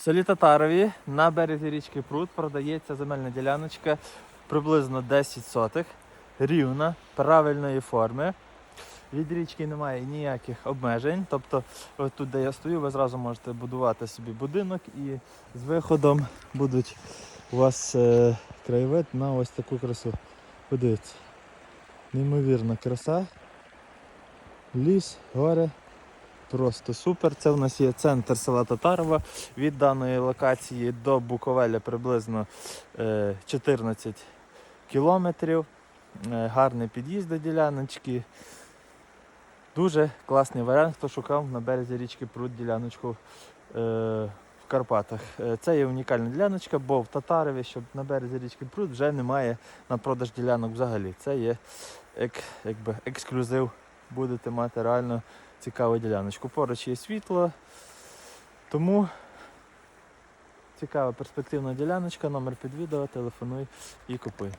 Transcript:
В селі Татарові на березі річки Прут продається земельна діляночка приблизно 10 сотих, рівна, правильної форми. Від річки немає ніяких обмежень. Тобто, тут, де я стою, ви зразу можете будувати собі будинок і з виходом будуть у вас е, краєвид на ось таку красу. Подивіться. Неймовірна краса. Ліс, гори. Просто супер. Це в нас є центр села Татарова. Від даної локації до Буковеля приблизно е, 14 кілометрів. Е, Гарний під'їзд до діляночки. Дуже класний варіант, хто шукав на березі річки Прут діляночку е, в Карпатах. Е, Це є унікальна діляночка, бо в Татарові, щоб на березі річки Прут, вже немає на продаж ділянок взагалі. Це є ек, якби, ексклюзив. Будете мати реально цікаву діляночку. Поруч є світло. Тому цікава перспективна діляночка, номер під відео, телефонуй і купуй.